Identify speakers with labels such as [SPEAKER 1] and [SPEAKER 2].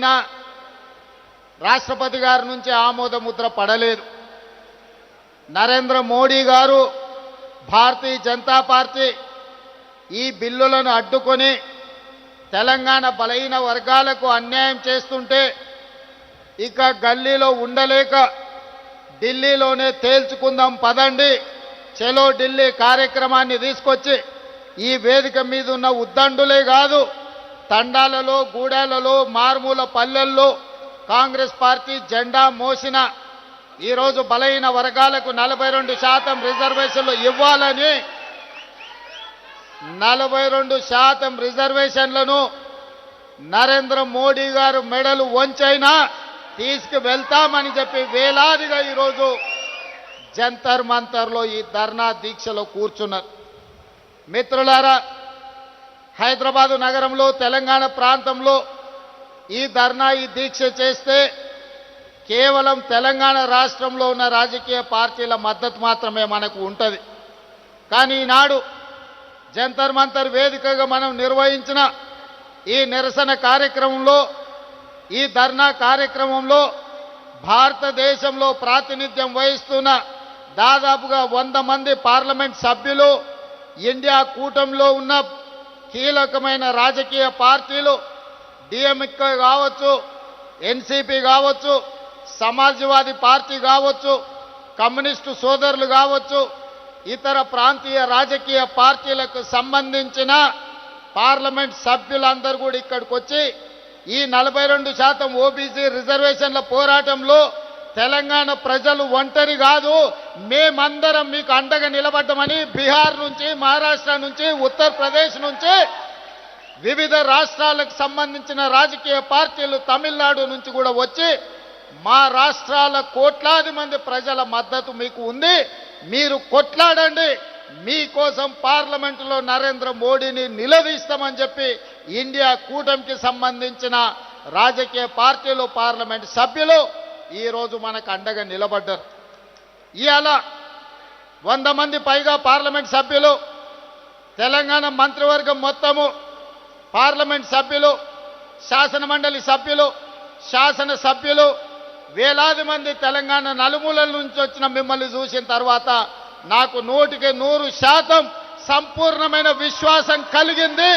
[SPEAKER 1] ఏమైనా రాష్ట్రపతి గారి నుంచి ఆమోద ముద్ర పడలేదు. నరేంద్ర మోడీ గారు భారతీయ జనతా పార్టీ ఈ బిల్లులను అడ్డుకొని తెలంగాణ బలహీన వర్గాలకు అన్యాయం చేస్తుంటే ఇక గల్లీలో ఉండలేక ఢిల్లీలోనే తేల్చుకుందాం పదండి. చెలో ఢిల్లీ కార్యక్రమాన్ని తీసుకొచ్చి ఈ వేదిక మీద ఉన్న ఉద్దండులే కాదు. తండాలలో గూడాలలో మారుమూల పల్లెల్లో కాంగ్రెస్ పార్టీ జెండా మోసిన ఈరోజు బలహీన వర్గాలకు నలభై రెండు శాతం రిజర్వేషన్లు ఇవ్వాలని నలభై రెండు శాతం రిజర్వేషన్లను నరేంద్ర మోడీ గారు మెడలు వంచైనా తీసుకు వెళ్తామని చెప్పి వేలాదిగా ఈరోజు జంతర్ మంతర్లో ఈ ధర్నా దీక్షలో కూర్చున్నారు. మిత్రులారా హైదరాబాదు నగరంలో తెలంగాణ ప్రాంతంలో ఈ ధర్నా ఈ దీక్ష చేస్తే కేవలం తెలంగాణ రాష్ట్రంలో ఉన్న రాజకీయ పార్టీల మద్దతు మాత్రమే మనకు ఉంటుంది. కానీ ఈనాడు జంతర్ మంతర్ వేదికగా మనం నిర్వహించిన ఈ నిరసన కార్యక్రమంలో ఈ ధర్నా కార్యక్రమంలో భారతదేశంలో ప్రాతినిధ్యం వహిస్తున్న దాదాపుగా వంద మంది పార్లమెంట్ సభ్యులు ఇండియా కూటమిలో ఉన్న కీలకమైన రాజకీయ పార్టీలు డిఎంకే కావచ్చు ఎన్సీపీ కావచ్చు సమాజ్వాదీ పార్టీ కావచ్చు కమ్యూనిస్టు సోదరులు కావచ్చు ఇతర ప్రాంతీయ రాజకీయ పార్టీలకు సంబంధించిన పార్లమెంట్ సభ్యులందరూ కూడా ఇక్కడికి వచ్చి ఈ నలభై రెండు శాతం ఓబీసీ రిజర్వేషన్ల పోరాటంలో తెలంగాణ ప్రజలు ఒంటరి కాదు. మేమందరం మీకు అండగా నిలబడ్డమని బీహార్ నుంచి మహారాష్ట్ర నుంచి ఉత్తరప్రదేశ్ నుంచి వివిధ రాష్ట్రాలకు సంబంధించిన రాజకీయ పార్టీలు తమిళనాడు నుంచి కూడా వచ్చి మా రాష్ట్రాల కోట్లాది మంది ప్రజల మద్దతు మీకు ఉంది. మీరు కొట్లాడండి. మీకోసం పార్లమెంటులో నరేంద్ర మోడీని నిలదీస్తామని చెప్పి ఇండియా కూటమికి సంబంధించిన రాజకీయ పార్టీలు పార్లమెంట్ సభ్యులు ఈరోజు మనకు అండగా నిలబడ్డారు. ఇవాళ వంద మంది పైగా పార్లమెంట్ సభ్యులు తెలంగాణ మంత్రివర్గం మొత్తము పార్లమెంట్ సభ్యులు శాసన మండలి సభ్యులు శాసన సభ్యులు వేలాది మంది తెలంగాణ నలుమూలల నుంచి వచ్చిన మిమ్మల్ని చూసిన తర్వాత నాకు నూటికి నూరు శాతం సంపూర్ణమైన విశ్వాసం కలిగింది.